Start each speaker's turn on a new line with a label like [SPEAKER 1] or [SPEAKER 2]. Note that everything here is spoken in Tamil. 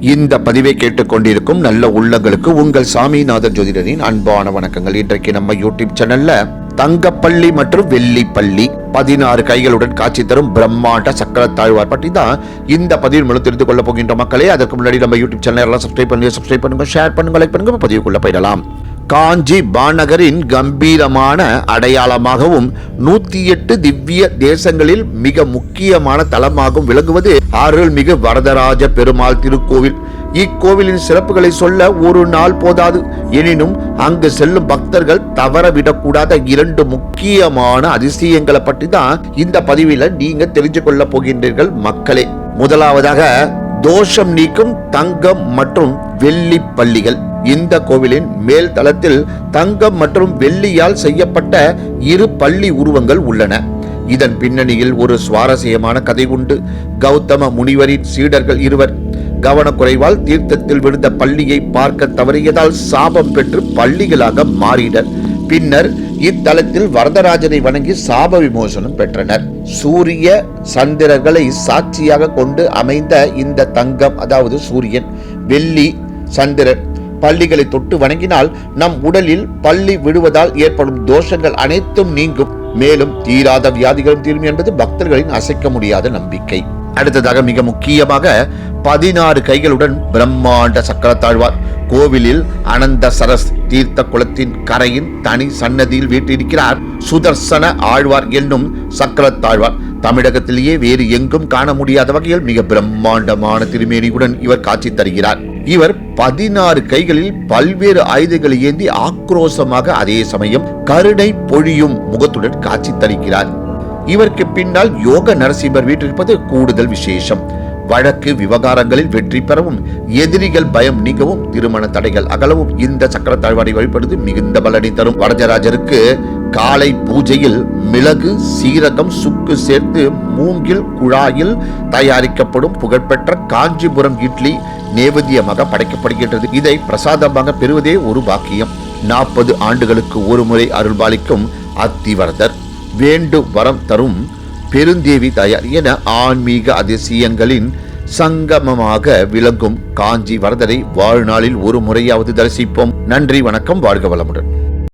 [SPEAKER 1] இந்த பதிவை கேட்டுக்கொண்டிருக்கும் நல்ல உள்ளங்களுக்கு உங்கள் சாமிநாதன் ஜோதிடரின் அன்பான வணக்கங்கள். இன்றைக்கு நம்ம யூடியூப் சேனல்ல தங்கப்பள்ளி மற்றும் வெள்ளிப்பள்ளி பதினாறு கைகளுடன் காட்சி தரும் பிரம்மாண்ட சக்கர தாழ்வார் பற்றி தான் இந்த பதிவு மூலம் தெரிந்து கொள்ள போகின்ற மக்களே. அதற்கு முன்னாடி நம்ம யூடியூப் சேனல் எல்லாம் சப்ஸ்கிரைப் பண்ணுங்க சப்ஸ்கிரைப் பண்ணுங்க ஷேர் பண்ணுங்க லைக் பண்ணுங்க. பதிவுக்குள்ள போயிடலாம். காஞ்சி பாநகரின் கம்பீரமான அடையாளமாகவும் நூத்தி எட்டு திவ்ய தேசங்களில் மிக முக்கியமான தலமாகவும் விளங்குவது அருள்மிகு வரதராஜ பெருமாள் திருக்கோவில். இக்கோவிலின் சிறப்புகளை சொல்ல ஒரு நாள் போதாது. எனினும் அங்கு செல்லும் பக்தர்கள் தவறவிடக்கூடாத இரண்டு முக்கியமான அதிசயங்களை பற்றி தான் இந்த பதிவில நீங்க தெரிஞ்சு கொள்ள போகின்றீர்கள் மக்களே. முதலாவதாக தோஷம் நீக்கும் தங்கம் மற்றும் வெள்ளி பள்ளிகள். இந்த கோவிலின் மேல் தளத்தில் தங்கம் மற்றும் வெள்ளியால் செய்யப்பட்ட இரு பள்ளி உருவங்கள் உள்ளன. இதன் பின்னணியில் ஒரு சுவாரஸ்யமான கதை உண்டு. கௌதம முனிவரின் சீடர்கள் இருவர். கவனக்குறைவால் தீர்த்தத்தில் விழுந்த பள்ளியை பார்க்க தவறியதால் சாபம் பெற்று பள்ளிகளாக மாறினர். பின்னர் இத்தலத்தில் வரதராஜனை வணங்கி சாப விமோசனம் பெற்றனர். சூரிய சந்திரர்களை சாட்சியாக கொண்டு அமைந்த இந்த தங்கம் அதாவது சூரியன் வெள்ளி சந்திரன் பள்ளிகளை தொட்டு வணங்கினால் நம் உடலில் பள்ளி விடுவதால் ஏற்படும் தோஷங்கள் அனைத்தும் நீங்கும். மேலும் தீராத வியாதிகளும் தீரும் என்பது பக்தர்களின் அசைக்க முடியாத நம்பிக்கை. அடுத்ததாக மிக முக்கியமாக பதினாறு கைகளுடன் பிரம்மாண்ட சக்கரத்தாழ்வார் கோவிலில் அனந்த சரஸ் தீர்த்த குளத்தின் கரையின் தனி சன்னதியில் வீட்டிருக்கிறார் சுதர்சன ஆழ்வார் என்னும் சக்கரத்தாழ்வார் தமிழகத்திலேயே வேறு எங்கும் காண முடியாத வகையில் மிக பிரம்மாண்டமான திருமேனியுடன் இவர் காட்சி தருகிறார். இவர் பதினாறு கைகளில் பல்வேறு ஆயுதங்களை ஏந்தி ஆக்ரோசமாக அதே சமயம் கருணை பொழியும் முகத்துடன் காட்சி தருகிறார் இவருக்கு பின்னால் யோக நரசிம்மர் வீட்டிருப்பது கூடுதல் விசேஷம். வழக்கு விவகாரங்களில் வெற்றி பெறவும் எதிரிகள் பயம் நீங்கவும் திருமண தடைகள் அகலவும் இந்த சக்கர தாழ்வாடை வழிபடுவது மிகுந்த பலனை தரும். வரதராஜருக்கு காலை பூஜையில் மிளகு சீரகம் சுக்கு சேர்த்து மூங்கில் குழாயில் தயாரிக்கப்படும் புகழ்பெற்ற காஞ்சிபுரம் இட்லி நேவதியமாக படைக்கப்படுகின்றது. இதை பிரசாதமாக பெறுவதே ஒரு பாக்கியம். நாற்பது ஆண்டுகளுக்கு ஒரு முறை அருள்பாலிக்கும் அத்திவரதர். வேண்டு வரம் தரும் பெருந்தேவி தயார் என ஆன்மீக அதிசயங்களின் சங்கமமாக விளங்கும் காஞ்சி வரதரை வாழ்நாளில் ஒரு முறையாவது தரிசிப்போம். நன்றி வணக்கம் வாழ்க வளமுடன்.